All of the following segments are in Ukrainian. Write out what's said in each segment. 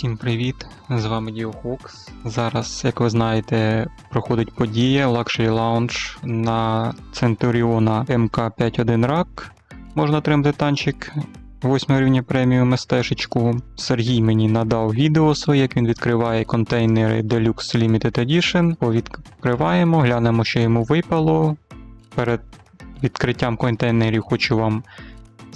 Всім привіт! З вами Діохокс. Зараз, як ви знаєте, проходить подія Luxury Lounge на Центуріона МК51 рак. Можна отримати танчик 8 рівня преміум СТ-шечку. Сергій мені надав відео своє, як він відкриває контейнери Deluxe Limited Edition. Повідкриваємо, глянемо, що йому випало. Перед відкриттям контейнерів хочу вам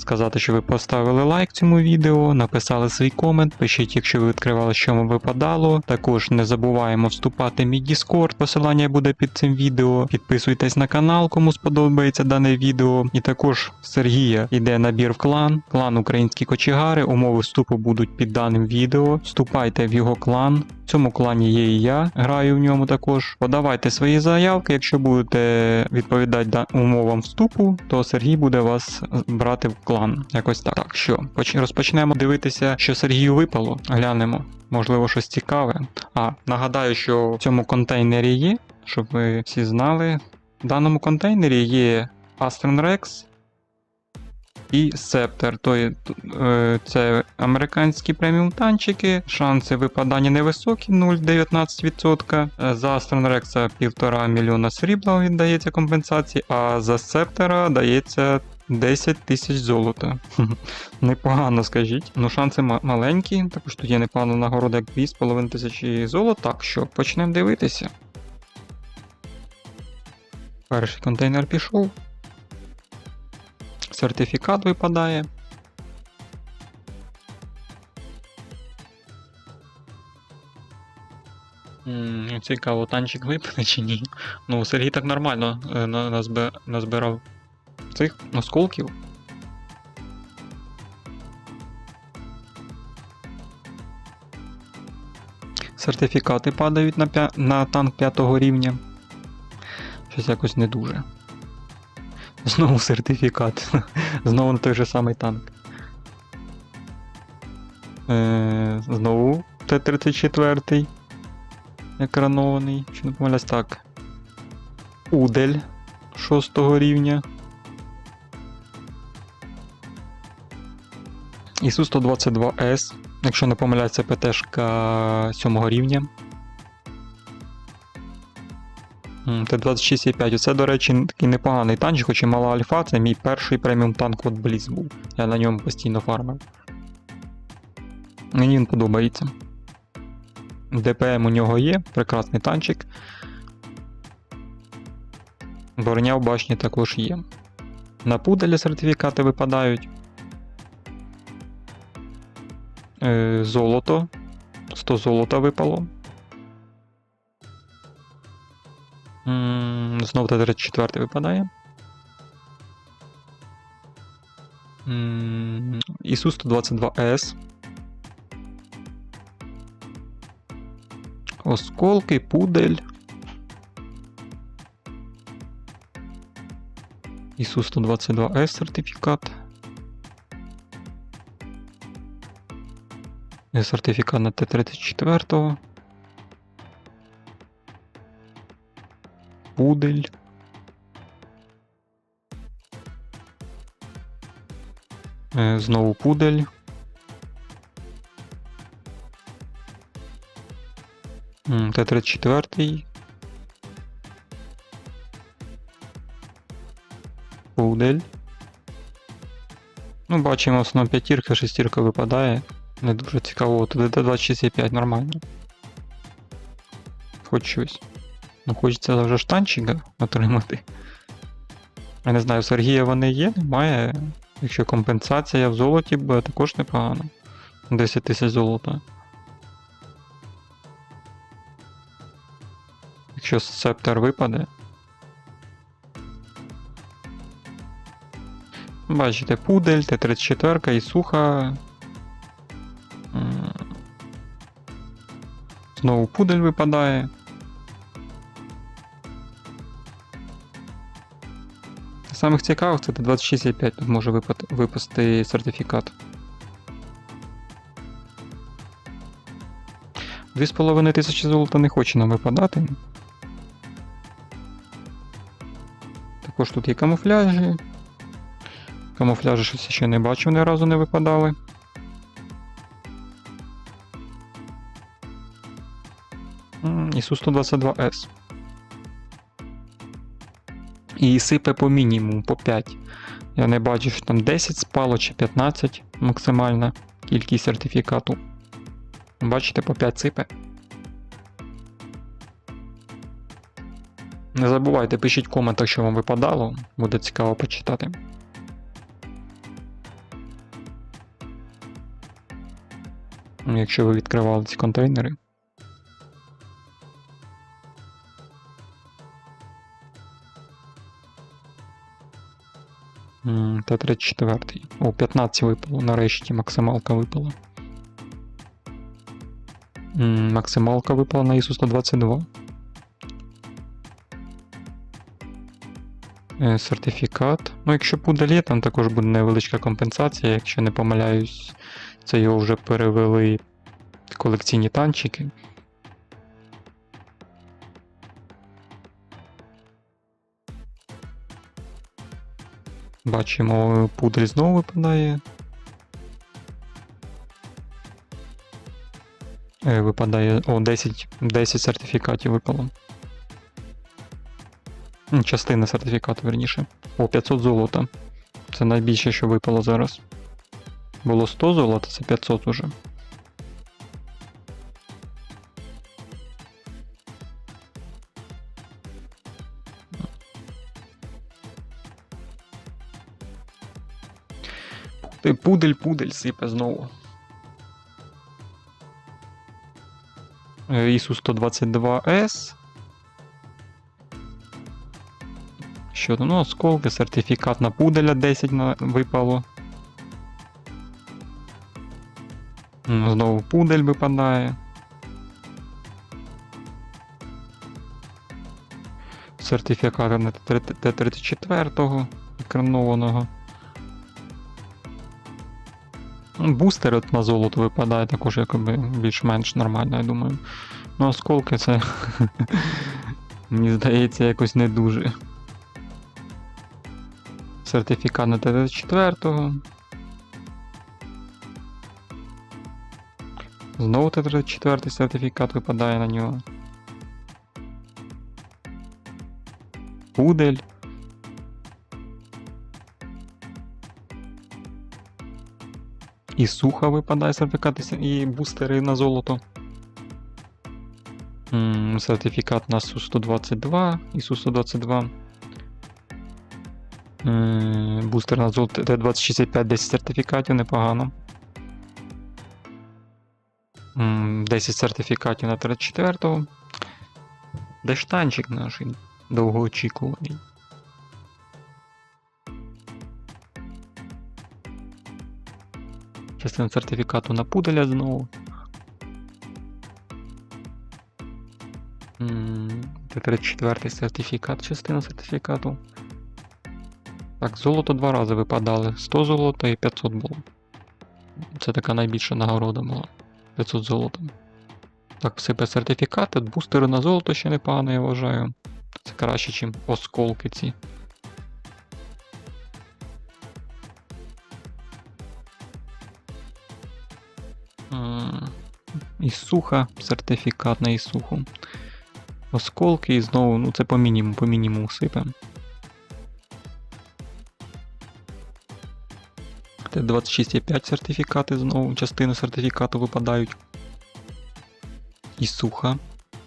сказати, що ви поставили лайк цьому відео, написали свій комент, пишіть, якщо ви відкривали, що вам випадало. Також не забуваємо вступати в мій Discord, посилання буде під цим відео. Підписуйтесь на канал, кому сподобається дане відео. І також Сергія йде набір в клан, клан Українські кочегари. Умови вступу будуть під даним відео. Вступайте в його клан. В цьому клані є і я, граю в ньому також. Подавайте свої заявки. Якщо будете відповідати умовам вступу, то Сергій буде вас брати в клан. Якось так. Так що, поч- розпочнемо дивитися, що Сергію випало. Глянемо. Можливо, щось цікаве. А, нагадаю, що в цьому контейнері є, щоб ви всі знали. В даному контейнері є Aston Rex і Септер. То е, це американські преміум танчики. Шанси випадання невисокі 0,19%. Е, За Aston Rex 1,5 мільйона срібла віддається компенсації, а за Септера дається 10 тисяч золота. Непогано, скажіть. Ну, шанси ма- маленькі, також тут є непогана нагорода, як 2,5 тисячі золота. Так що, почнемо дивитися. Перший контейнер пішов. Сертифікат випадає. Цікаво, танчик випаде чи ні. Ну, Сергій так нормально е, назбирав цих осколків. Сертифікати падають на, пя... на танк 5 рівня. Щось якось не дуже. Знову сертифікат. Знову на той же самий танк. Е, знову Т-34. Екранований. Чи не помиляюсь так. Удель 6 рівня. Ісу 122 с Якщо не помиляюсь, це ПТшка 7 рівня. Т-26,5. Оце, до речі, такий непоганий танчик, хоч і мала альфа, це мій перший преміум танк от Бліз був. Я на ньому постійно фармив. Мені він подобається. ДПМ у нього є, прекрасний танчик. Броня в башні також є. На пуделі сертифікати випадають. Золото. 100 золота випало. М, Знов Т-34 випадає. Ісу 122 с Осколки, пудель. ісу 122 с сертифікат. Сертифікат на Т-34. Пудель. Е, Знову пудель. Т-34. Пудель. Ну, бачимо, в основному п'ятірка, шестірка випадає. Не дуже цікаво, тут Т-265 нормально. Хоч щось. Ну, хочеться вже штанчика отримати. Я не знаю, Сергія вони є, немає. Якщо компенсація в золоті буде також непогано. 10 тисяч золота. Якщо септер випаде. Бачите, пудель, Т-34 і суха. Знову пудель випадає. Самих цікавих це Т-26,5 тут може випасти сертифікат. 2,5 тисячі золота не хоче нам випадати. Також тут є камуфляжі. Камуфляжі щось ще не бачив, ні разу не випадали. Ісу 122С. І сипе по мінімуму, по 5. Я не бачу, що там 10 спало чи 15 максимальна кількість сертифікату. Бачите, по 5 сипе. Не забувайте, пишіть в коментах, що вам випадало, буде цікаво почитати. Якщо ви відкривали ці контейнери. Та 34. О, 15 випало, нарешті максималка випала. Максималка випала на ISO 122. Е, Сертифікат. Ну, якщо буде лє, там також буде невеличка компенсація, якщо не помиляюсь, це його вже перевели колекційні танчики. Бачимо, пудель знову випадає. Е, Випадає. О, 10, 10 сертифікатів випало. Частина сертифікату, верніше. О, 500 золота. Це найбільше, що випало зараз. Було 100 золота, це 500 уже. Ти пудель, пудель сипе знову. Ісу 122С. Що там? Ну, осколки, сертифікат на пуделя 10 на... випало. Знову пудель випадає. Сертифікат на Т-34 екранованого. Ну, Бустер на золото випадає також якби більш-менш нормально, я думаю. Ну, осколки це. Мені здається, якось не дуже. Сертифікат на Т-34. Знову Т-34 сертифікат випадає на нього. Пудель. І суха випадає сертифікат і бустери на золото. Сертифікат на Су-122 і Су-122. Бустер на золото Т-2065, 10 сертифікатів, непогано. М, 10 сертифікатів на 34-го. Де ж танчик наш довгоочікуваний? Частина сертифікату на пуделя знову. М, Т-34 сертифікат, частина сертифікату. Так, золото два рази випадали. 100 золота і 500 було. Це така найбільша нагорода була. 500 золота. Так, сипе сертифікати, бустери на золото ще непогано, я вважаю. Це краще, ніж осколки ці. Ісуха, сертифікат на Ісуху. Осколки і знову, ну це по мінімуму, по мінімуму сипе. Т-26,5 сертифікати знову, частини сертифікату випадають. Ісуха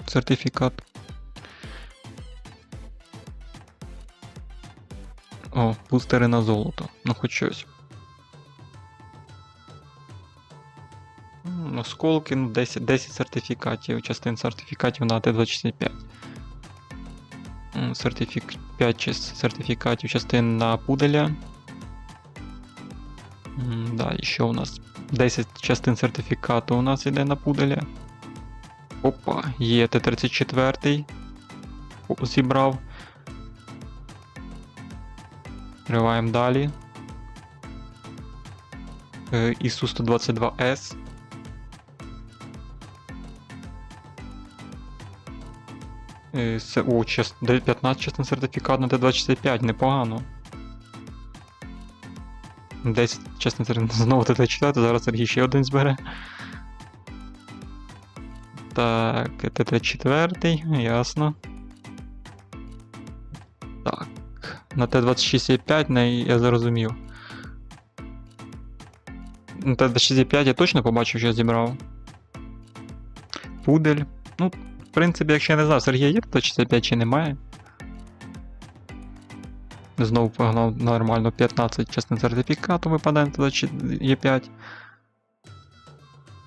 сертифікат. О, бустери на золото. Ну хоч щось. Осколки, ну 10, 10 сертифікатів, частин сертифікатів на Т-25. Сертифік... 5 сертифікатів частин на пуделя. Да, і що у нас? 10 частин сертифікату у нас іде на пуделя. Опа, є Т-34. Зібрав. Триваємо далі. Е, ісу 122С. Це, час, 15 частин сертифікат на Т-25, непогано. 10 частин сертифікат, знову Т-4, зараз Сергій ще один збере. Так, ТТ4, ясно. Так. На Т26,5 я зрозумів. На Т26,5 я точно побачив, що зібрав. Пудель. Ну, принципі, якщо я не знав, Сергія є Т65 чи немає. Знову погнав нормально 15 частин сертифікату випадає на Т5.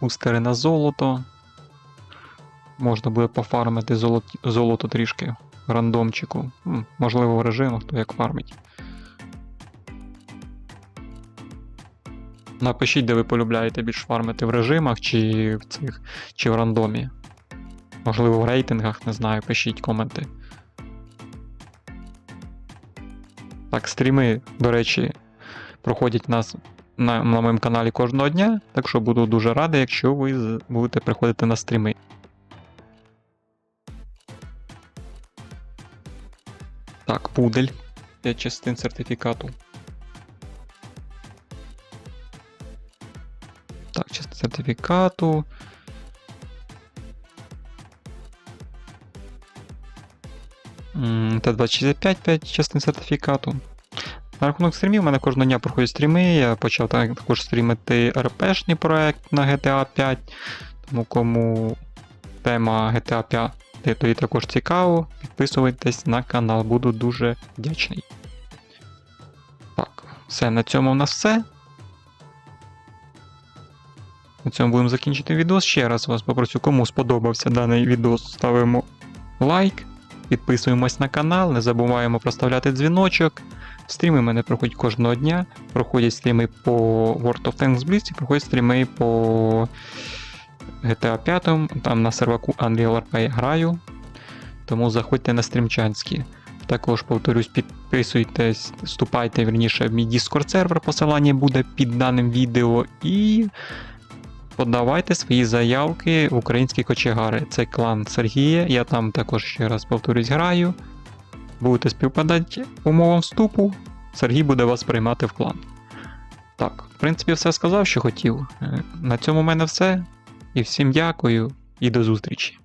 Устери на золото. Можна буде пофармити золото, золото трішки рандомчику. М, Можливо, в режимах, хто як фармить. Напишіть, де ви полюбляєте більш фармити в режимах чи в цих, чи в рандомі. Можливо, в рейтингах, не знаю, пишіть коменти. Так, стріми, до речі, проходять нас на, на моєму каналі кожного дня, так що буду дуже радий, якщо ви будете приходити на стріми. Так, пудель. 5 частин сертифікату. Так, частин сертифікату. М, Т265 5 частин сертифікату. На рахунок стрімів, у мене кожного дня проходять стріми. Я почав також стрімити РПшний проект на GTA 5. Тому кому тема GTA 5 то і також цікаво, підписуйтесь на канал, буду дуже вдячний. Так, все, на цьому в нас все. На цьому будемо закінчити відео. Ще раз вас попрошу, кому сподобався даний відео, ставимо лайк, підписуємось на канал, не забуваємо проставляти дзвіночок. Стріми мене проходять кожного дня. Проходять стріми по World of Tanks Blitz і проходять стріми по GTA 5, там на серваку Unreal RP граю. Тому заходьте на стрімчанські. Також повторюсь, підписуйтесь, вступайте вірніше в мій Discord сервер, посилання буде під даним відео. І подавайте свої заявки в українські кочегари. Це клан Сергія. Я там також ще раз повторюсь, граю. Будете співпадати умовам вступу. Сергій буде вас приймати в клан. Так, в принципі, все сказав, що хотів. Е, На цьому в мене все. І всім дякую і до зустрічі.